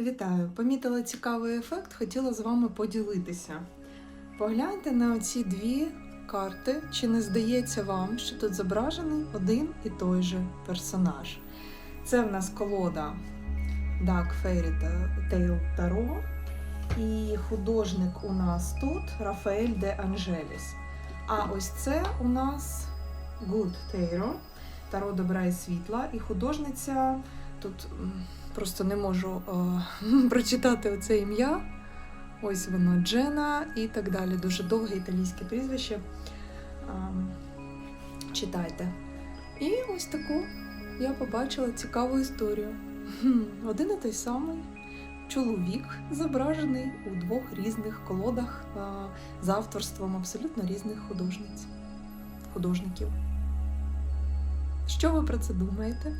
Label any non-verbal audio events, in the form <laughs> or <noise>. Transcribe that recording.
Вітаю! Помітила цікавий ефект, хотіла з вами поділитися. Погляньте на ці дві карти. Чи не здається вам, що тут зображений один і той же персонаж? Це в нас колода Dark Fairy Tale Tarot. І художник у нас тут Рафаель де Анжеліс. А ось це у нас Good Tarot, Таро добра і світла. І художниця тут просто не можу е, <laughs> прочитати оце ім'я. Ось воно Джена і так далі. Дуже довге італійське прізвище. Ем, читайте. І ось таку я побачила цікаву історію. <laughs> Один і той самий чоловік зображений у двох різних колодах е, з авторством абсолютно різних художниць, художників. Що ви про це думаєте?